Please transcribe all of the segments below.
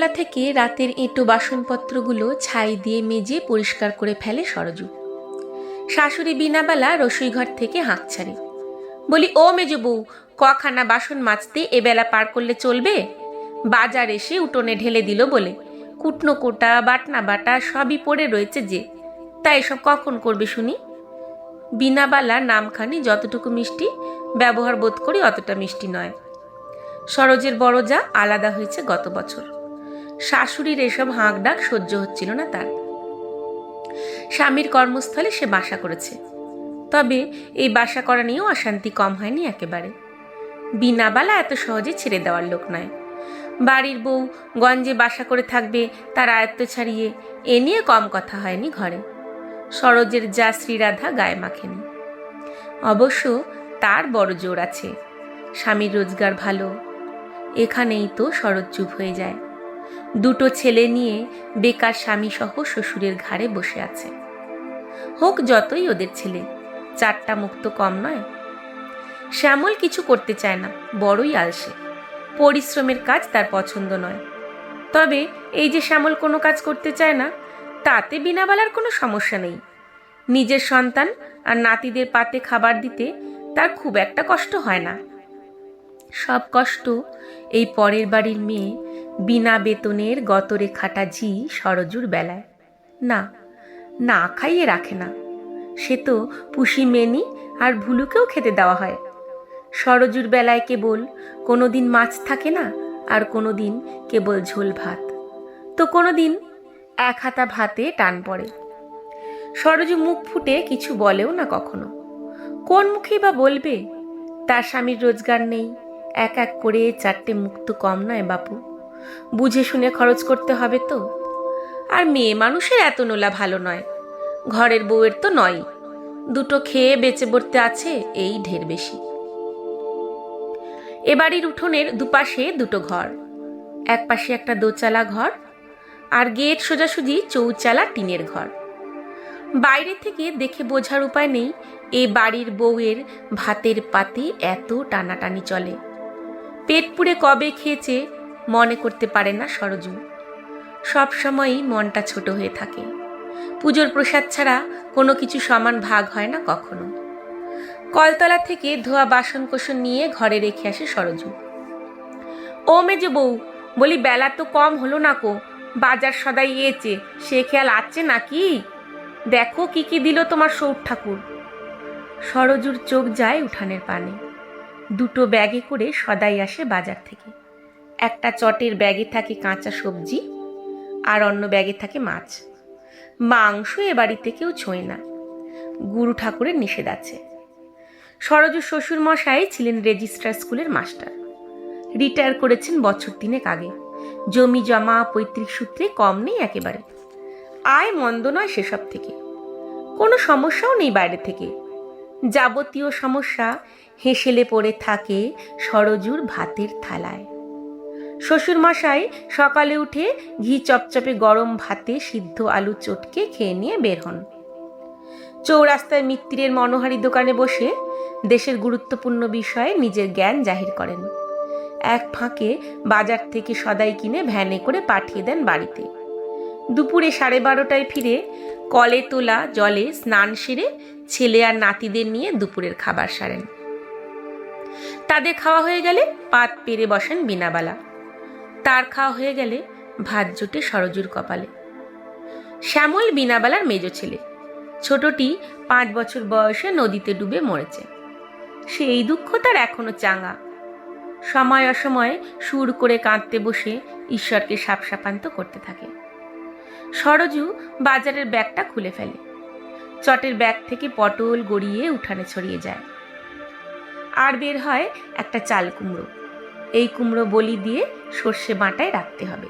বেলা থেকে রাতের এঁটো বাসনপত্রগুলো ছাই দিয়ে মেজে পরিষ্কার করে ফেলে সরজু। শাশুড়ি বিনাবেলা রসুইঘর থেকে হাঁক ছাড়ে। বলি, ও মেজো বউ, কখানা বাসন মাজতে এবেলা পার করলে চলবে? বাজার এসে উঠোনে ঢেলে দিল বলে। কুটনো কোটা, বাটনা বাটা সবই পড়ে রয়েছে যে। তাই এসব কখন করবে শুনি? বিনাবালা নামখানি যতটুকু মিষ্টি, ব্যবহার বোধ করি অতটা মিষ্টি নয়। সরোজের বড় যা আলাদা হয়েছে গত বছর। শাশুড়ির এসব হাঁক ডাক সহ্য হচ্ছিল না তার। স্বামীর কর্মস্থলে সে বাসা করেছে। তবে এই বাসা করা নিয়েও অশান্তি কম হয়নি একেবারে। বিনাবালা এত সহজে ছেড়ে দেওয়ার লোক নয়। বাড়ির বউ গঞ্জে বাসা করে থাকবে, তার আয়ত্ত ছাড়িয়ে এ নিয়ে কম কথা হয়নি ঘরে। সরোজের যা শ্রীরাধা গায়ে মাখেনি। অবশ্য তার বড় জোর আছে। স্বামীর রোজগার ভালো। এখানেই তো শরৎ চুপ হয়ে যায়। দুটো ছেলে নিয়ে বেকার স্বামী সহ শ্বশুরের ঘাড়ে বসে আছে। হোক যতই ওদের ছেলে, চারটা মুক্ত কম নয়। শ্যামল কিছু করতে চায় না, বড়ই আলসে। পরিশ্রমের কাজ তার পছন্দ নয়। তবে এই যে শ্যামল কোনো কাজ করতে চায় না, তাতে বিনাবালার কোনো সমস্যা নেই। নিজের সন্তান আর নাতিদের পাতে খাবার দিতে তার খুব একটা কষ্ট হয় না। সব কষ্ট এই পরের বাড়ির মেয়ে বিনা বেতনের গতরে খাটা ঝি সরজুর বেলায়। না না খাইয়ে রাখে না। সে তো পুষি মেনি আর ভুলুকেও খেতে দেওয়া হয়। সরজুর বেলায় কেবল কোনো দিন মাছ থাকে না আর কোনো দিন কেবল ঝোল ভাত। তো কোনো দিন এক হাতা ভাতে টান পড়ে। সরজু মুখ ফুটে কিছু বলেও না কখনো। কোন মুখেই বা বলবে, তার স্বামীর রোজগার নেই এক এক করে চারটে মুখ তো কম নয় বাপু। বুঝে শুনে খরচ করতে হবে তো। আর মেয়ে মানুষের এত নোলা ভালো নয়। ঘরের বউয়ের তো নয়। দুটো খেয়ে বেঁচে পড়তে আছে এই ঢের বেশি। এ বাড়ির উঠোনের দুপাশে দুটো ঘর। এক পাশে একটা দোচালা ঘর আর গেট সোজাসুজি চৌচালা টিনের ঘর। বাইরে থেকে দেখে বোঝার উপায় নেই, এ বাড়ির বউয়ের ভাতের পাতে এত টানাটানি চলে। পেট পুড়ে কবে খেয়েছে মনে করতে পারে না সরজু। সবসময়ই মনটা ছোট হয়ে থাকে। পুজোর প্রসাদ ছাড়া কোনো কিছু সমান ভাগ হয় না কখনো। কলতলা থেকে ধোয়া বাসন কোসন নিয়ে ঘরে রেখে আসে সরজু। ও মেজে বউ, বলি বেলা তো কম হলো না কো, বাজার সদাই এয়েছে, সে খেয়াল আছে নাকি? দেখো কি কি দিল তোমার সৌর ঠাকুর। সরজুর চোখ যায় উঠানের পানে। দুটো ব্যাগে করে সদাই আসে বাজার থেকে। একটা চটের ব্যাগে থাকে কাঁচা সবজি, আর অন্য ব্যাগে থাকে মাছ। মাংস এ বাড়িতে কেউ ছোঁয় না। গুরু ঠাকুরের নিষেধ আছে। সরজু শ্বশুর মশাই ছিলেন রেজিস্ট্রার স্কুলের মাস্টার। রিটায়ার করেছেন বছর তিনেক আগে। জমি জমা, পৈতৃক সূত্রে কম নেই একেবারে। আয় মন্দ নয় সেসব থেকে। কোনো সমস্যাও নেই বাইরে থেকে। যাবতীয় সমস্যা হেসেলে পড়ে থাকে সরজুর ভাতের থালায়। শ্বশুরমশাই সকালে উঠে ঘি চপচপে গরম ভাতে সিদ্ধ আলু চটকে খেয়ে নিয়ে বের হন। চৌরাস্তায় মিত্তিরের মনোহারি দোকানে বসে দেশের গুরুত্বপূর্ণ বিষয়ে নিজের জ্ঞান জাহির করেন। এক ফাঁকে বাজার থেকে সদাই কিনে ভ্যানে করে পাঠিয়ে দেন বাড়িতে। দুপুরে সাড়ে বারোটায় ফিরে কলে তোলা জলে স্নান সেরে ছেলে আর নাতিদের নিয়ে দুপুরের খাবার সারেন। তাদের খাওয়া হয়ে গেলে পাত পেরে বসেন বিনাবালা তার খাওয়া হয়ে গেলে ভাত জোটে সরজুর কপালে। শ্যামল বিনাবালার মেজ ছেলে। ছোটটি পাঁচ বছর বয়সে নদীতে ডুবে মরেছে। সেই দুঃখ তার এখনও চাঙা। সময় অসময়ে সুর করে কাঁদতে বসে ঈশ্বরকে সাপসাপান্ত করতে থাকে। সরজু বাজারের ব্যাগটা খুলে ফেলে। চটের ব্যাগ থেকে পটল গড়িয়ে উঠানে ছড়িয়ে যায়। আর বের হয় একটা চাল কুমড়ো। এই কুমড়ো বলি দিয়ে সর্ষে বাঁটায় রাখতে হবে।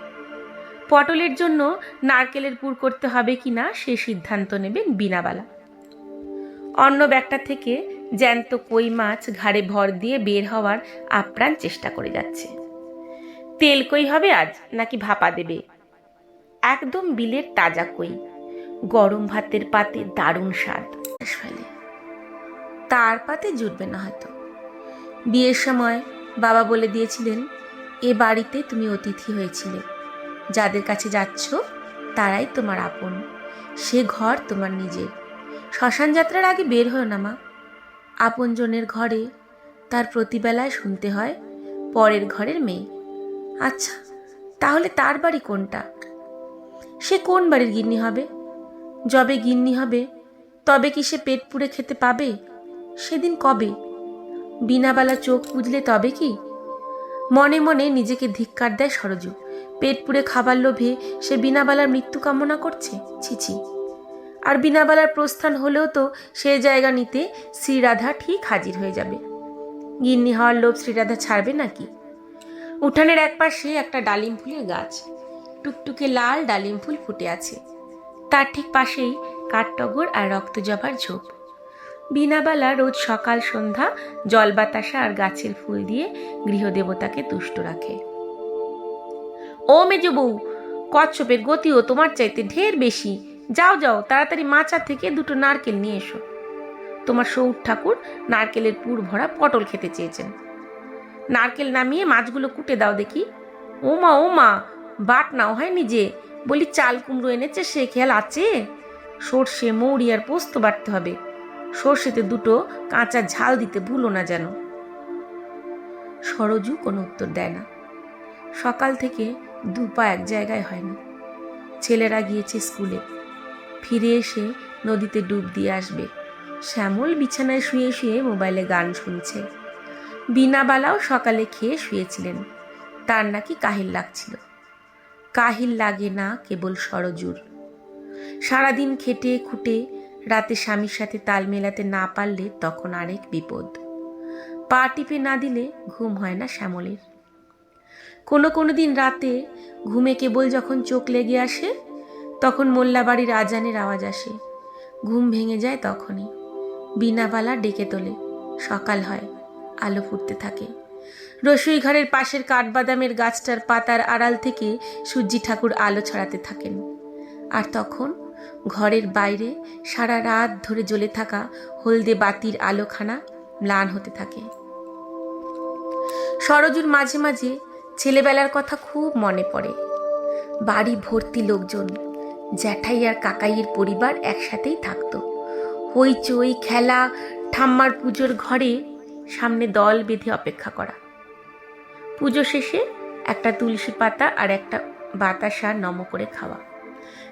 পটলের জন্য নারকেলের পুর করতে হবে কি না সে সিদ্ধান্ত নেবেন বিনাবালা অন্য ব্যাগটা থেকে জ্যান্ত কই মাছ ঘাড়ে ভর দিয়ে বের হওয়ার আপ্রাণ চেষ্টা করে যাচ্ছে। তেল কই হবে আজ নাকি ভাপা দেবে? একদম বিলের তাজা কই। গরম ভাতের পাতে দারুণ স্বাদ। ফেলে তার পাতে জুটবে না হয়তো। বিয়ের সময় বাবা বলে দিয়েছিলেন, এ বাড়িতে তুমি অতিথি হয়েছিলে। যাদের কাছে যাচ্ছ, তারাই তোমার আপন। সে ঘর তোমার নিজের। শ্মশান যাত্রার আগে বের হও না, মা। আপনজনের ঘরে তার প্রতিবেলায় শুনতে হয়, পরের ঘরের মেয়ে। আচ্ছা তাহলে তার বাড়ি কোনটা? সে কোন বাড়ির গিন্নি হবে? যবে গিন্নি হবে, তবে কি সে পেট পুড়ে খেতে পাবে? সেদিন কবে? বিনাবালা চোখ বুঝলে তবে কি? মনে মনে নিজেকে ধিক্কার দেয় সরজু। পেট পুড়ে খাবার লোভে সে বিনাবালার মৃত্যু কামনা করছে? ছিছি আর বিনাবালার প্রস্থান হলেও তো সে জায়গা নিতে শ্রীরাধা ঠিক হাজির হয়ে যাবে। গিন্নি হওয়ার লোভ শ্রীরাধা ছাড়বে নাকি? উঠানের একপাশে একটা ডালিম ফুলের গাছ। টুকটুকে লাল ডালিম ফুল ফুটে আছে। তার ঠিক পাশেই কাঠটগর আর রক্তজবার ঝোপ। বিনাবালা রোজ সকাল সন্ধ্যা জল বাতাসা আর গাছের ফুল দিয়ে গৃহদেবতাকে তুষ্ট রাখে। ও মেজো বউ, কচ্ছপের গতিও তোমার চাইতে ঢের বেশি। যাও যাও, তাড়াতাড়ি মাচা থেকে দুটো নারকেল নিয়ে এসো। তোমার সৌর ঠাকুর নারকেলের পুর ভরা পটল খেতে চেয়েছেন। নারকেল নামিয়ে মাছগুলো কুটে দাও দেখি। ও মা ও মা বাট নাও হয় নিজে। বলি, চাল কুমড়ো এনেছে, সে খেয়াল আছে? সর্ষে, মৌরি আর পোস্ত বাটতে হবে। সর্ষেতে দুটো কাঁচা ঝাল দিতে ভুলো না যেন। সরজু কোনো উত্তর দেয় না। সকাল থেকে দু পা এক জায়গায় হয়নি ছেলেরা গিয়েছে স্কুলে। ফিরে এসে নদীতে ডুব দিয়ে আসবে। শ্যামল বিছানায় শুয়ে শুয়ে মোবাইলে গান শুনছে। বিনাবালাও সকালে খেয়ে শুয়েছিলেন। তার নাকি কাহিল লাগছিল। কাহিল লাগে না কেবল সরজুর। সারাদিন খেটে খুঁটে, রাতে স্বামীর সাথে তাল মেলাতে না পারলে তখন আরেক বিপদ। পা টিপে না দিলে ঘুম হয় না শ্যামলের। কোনো কোনো দিন রাতে ঘুমে কেবল যখন চোখ লেগে আসে, তখন মোল্লাবাড়ির আজানের আওয়াজ আসে। ঘুম ভেঙে যায় তখনই। বিনাবালা ডেকে তোলে। সকাল হয়, আলো ফুটতে থাকে। রসুই ঘরের পাশের কাঠবাদামের গাছটার পাতার আড়াল থেকে সূর্যি ঠাকুর আলো ছড়াতে থাকেন। আর তখন ঘরের বাইরে সারা রাত ধরে জ্বলে থাকা হলদে বাতির আলোখানা ম্লান হতে থাকে। সরজুর মাঝে মাঝে ছেলেবেলার কথা খুব মনে পড়ে। বাড়ি ভর্তি লোকজন, জ্যাঠাই আর কাকাইয়ের পরিবার একসাথেই থাকতো। হইচই, খেলা, ঠাম্মার পুজোর ঘরে সামনে দল বেঁধে অপেক্ষা করা। পুজো শেষে একটা তুলসী পাতা আর একটা বাতাসা নম করে খাওয়া।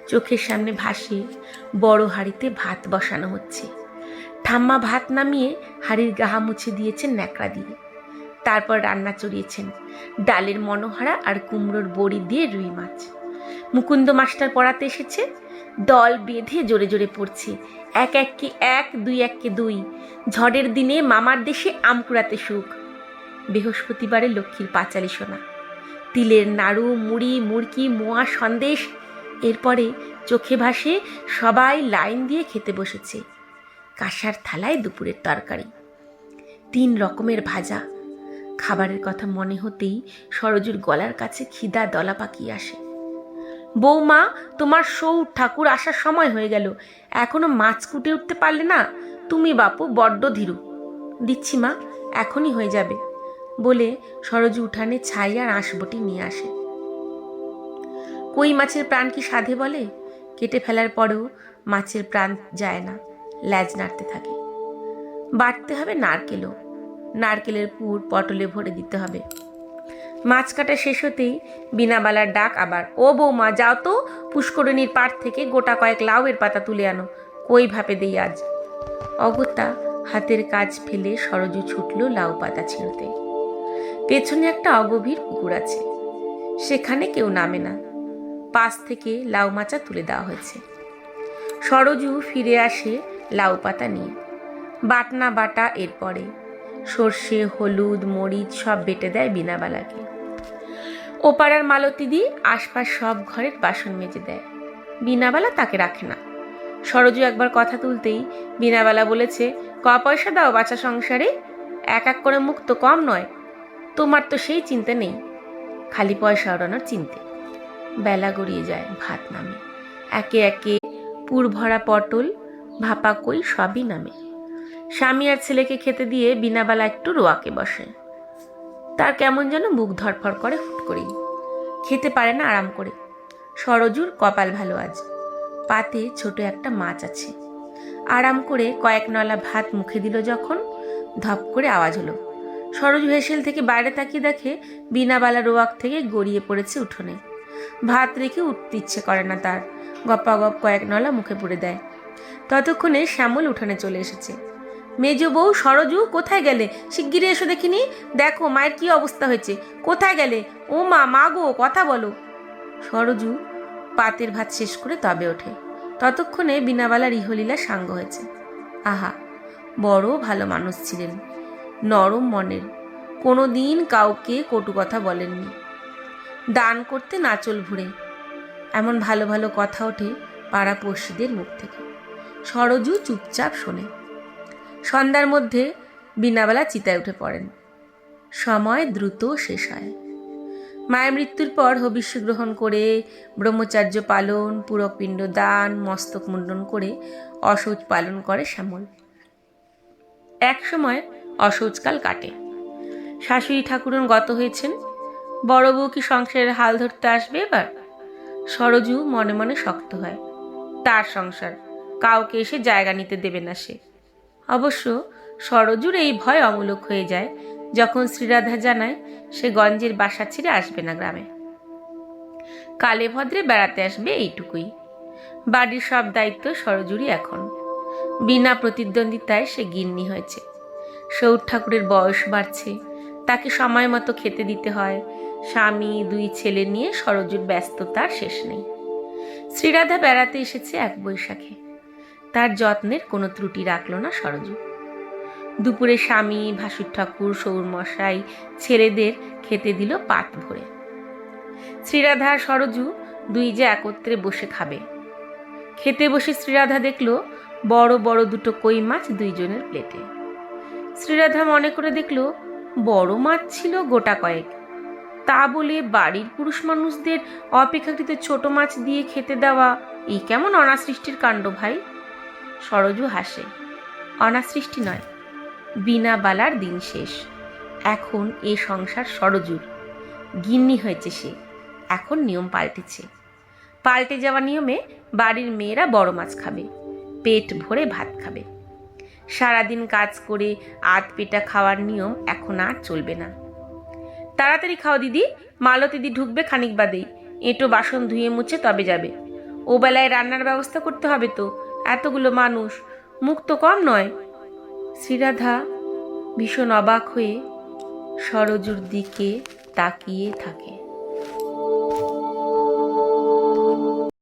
চোখের সামনে ভাসে বড় হাঁড়িতে ভাত বসানো হচ্ছে। ঠাম্মা ভাত নামিয়ে হাঁড়ির গাহা মুছে দিয়েছেন ন্যাকড়া দিয়ে। তারপর রান্না চড়িয়েছেন ডালের মনোহারা আর কুমড়োর বড়ি দিয়ে রুই মাছ। মুকুন্দ মাস্টার পড়াতে এসেছে, দল বেঁধে জোরে জোরে পড়ছে, এক এককে এক, দুই এককে দুই। ঝড়ের দিনে মামার দেশে আমকুড়াতে সুখ বৃহস্পতিবারে লক্ষ্মীর পাঁচালি শোনা তিলের নাড়ু, মুড়ি মুড়কি মোয়া, সন্দেশ, এরপরে চোখে ভাসে সবাই লাইন দিয়ে খেতে বসেছে। কাঁসার থালায় দুপুরের তরকারি। তিন রকমের ভাজা। খাবারের কথা মনে হতেই সরজুর গলার কাছে খিদা দলা পাকিয়ে আসে। বৌমা, তোমার সৌ ঠাকুর আসার সময় হয়ে গেল। এখনও মাছ কুটে উঠতে পারলে না? তুমি বাপু বড্ড ধীরু। দিচ্ছি মা, এখনই হয়ে যাবে। বলে সরজু উঠানে ছাই আর আঁশবটি নিয়ে আসে। কই মাছের প্রাণ কি সাধে বলে? কেটে ফেলার পরেও মাছের প্রাণ যায় না, ল্যাজ নাড়তে থাকে। বাটতে হবে নারকেলও, নারকেলের পুর পটলে ভরে দিতে হবে। মাছ কাটা শেষ হতেই বিনাবালার ডাক আবার, ও বৌমা, যাও তো পুষ্করণীর পাড় থেকে গোটা কয়েক লাউয়ের পাতা তুলে আনো, কই ভাপে দেই আজ? অগত্যা হাতের কাজ ফেলে সরজু ছুটল লাউ পাতা ছিঁড়তে। পেছনে একটা অগভীর পুকুর আছে। সেখানে কেউ নামে না। পাশ থেকে লাউ মাচা তুলে দেওয়া হয়েছে। সরজু ফিরে আসে লাউ পাতা নিয়ে। বাটনা বাটা এরপরে সর্ষে, হলুদ, মরিচ সব বেটে দেয় বিনাবালাকে ওপাড়ার মালতীদি আশপাশ সব ঘরের বাসন মেজে দেয়। বিনাবালা তাকে রাখে না। সরজু একবার কথা তুলতেই বিনাবালা বলেছে, ক পয়সা দাও বাচ্চা সংসারে? এক এক করে মুক্ত কম নয়। তোমার তো সেই চিন্তা নেই। খালি পয়সা ওড়ানোর চিনতে। বেলা গড়িয়ে যায় ভাত নামে। একে একে পুর ভরা পটল, ভাপা কই সবই নামে। স্বামী আর ছেলেকে খেতে দিয়ে বিনাবেলা একটু রোয়াকে বসে। তার কেমন যেন মুখ ধরফর করে হুট করেই। খেতে পারে না আরাম করে। সরজুর কপাল ভালো আজ। পাতে ছোট একটা মাছ আছে। আরাম করে কয়েক নলা ভাত মুখে দিল যখন ধপ করে আওয়াজ হলো। সরজু ভেসেল থেকে বাইরে তাকিয়ে দেখে বিনাবালা রোয়াক থেকে গড়িয়ে পড়েছে উঠোনে। ভাত রেখে উঠতে ইচ্ছে করে না তার। গপ্পা গপ কয়েক নলা মুখে পুড়ে দেয়। ততক্ষণে শ্যামল উঠোনে চলে এসেছে। মেজ বউ, সরজু, কোথায় গেলে? শিগগিরই এসো দেখিনি? দেখো, মায়ের কি অবস্থা হয়েছে। কোথায় গেলে? ও মা মা গো, কথা বলো। সরজু পাতের ভাত শেষ করে তবে ওঠে। ততক্ষণে বিনাবালার ইহলীলা সাঙ্গ হয়েছে। আহা, বড় ভালো মানুষ ছিলেন। নরম মনের। কোনো দিন কাউকে কটু কথা বলেননি। দান করতে নাচল ভুঁড়ে। এমন ভালো ভালো কথা ওঠে পাড়া পড়শিদের মুখ থেকে। সরজু চুপচাপ শোনে। সন্ধ্যার মধ্যে বিনাবেলা চিতায় উঠে পড়েন। সময় দ্রুত শেষ হয়। মায়ের মৃত্যুর পর হবিষ্য গ্রহণ করে, ব্রহ্মচার্য পালন পুরপিণ্ড দান, মস্তক মুন্ডন করে অশৌচ পালন করে শ্যামল। এক সময় অশৌচকাল কাটে। শাশুড়ি ঠাকুরন গত হয়েছেন। বড় বউ কি সংসারের হাল ধরতে আসবে এবার? সরজু মনে মনে শক্ত হয়। তার সংসার, কাউকে এসে জায়গা নিতে দেবে না সে। অবশ্য সরজুর এই ভয় অমূলক হয়ে যায়, যখন শ্রীরাধা জানায় সে গঞ্জের বাসা ছেড়ে আসবে না গ্রামে। কালে ভদ্রে বেড়াতে আসবে এইটুকুই। বাড়ির সব দায়িত্ব সরজুরই এখন। বিনা প্রতিদ্বন্দ্বিতায় সে গিন্নি হয়েছে। সৌর ঠাকুরের বয়স বাড়ছে। তাকে সময় মতো খেতে দিতে হয়। স্বামী, দুই ছেলে নিয়ে সরজুর ব্যস্ততার শেষ নেই। শ্রীরাধা বেড়াতে এসেছে এক বৈশাখে। তার যত্নের কোনো ত্রুটি রাখল না সরজু। দুপুরে স্বামী, ভাসুর ঠাকুর সৌর মশাই ছেলেদের খেতে দিল পাত ভরে। শ্রীরাধা, সরজু দুই যে একত্রে বসে খাবে। খেতে বসে শ্রীরাধা দেখল বড় বড় দুটো কই মাছ দুইজনের প্লেটে। শ্রীরাধা মনে করে দেখল, বড় মাছ ছিল গোটা কয়েক। তা বলে বাড়ির পুরুষ মানুষদের অপেক্ষাকৃত ছোট মাছ দিয়ে খেতে দেওয়া এই কেমন অনাসৃষ্টির কাণ্ড ভাই? সরজু হাসে। অনাসৃষ্টি নয়, বিনা বালার দিন শেষ। এখন এ সংসার সরজুর। গিন্নি হয়েছে সে, এখন নিয়ম পাল্টেছে। পাল্টে যাওয়া নিয়মে বাড়ির মেয়েরা বড় মাছ খাবে, পেট ভরে ভাত খাবে। সারাদিন কাজ করে আধ পেটা খাওয়ার নিয়ম এখন আর চলবে না। তাড়াতাড়ি খাও দিদি মালতীদি ঢুকবে খানিক বাদেই। এঁটো বাসন ধুয়ে মুছে তবে যাবে। ও বেলায় রান্নার ব্যবস্থা করতে হবে তো, এতগুলো মানুষ। মুখ তো কম নয়। শ্রীরাধা ভীষণ অবাক হয়ে সরজুর দিকে তাকিয়ে থাকে।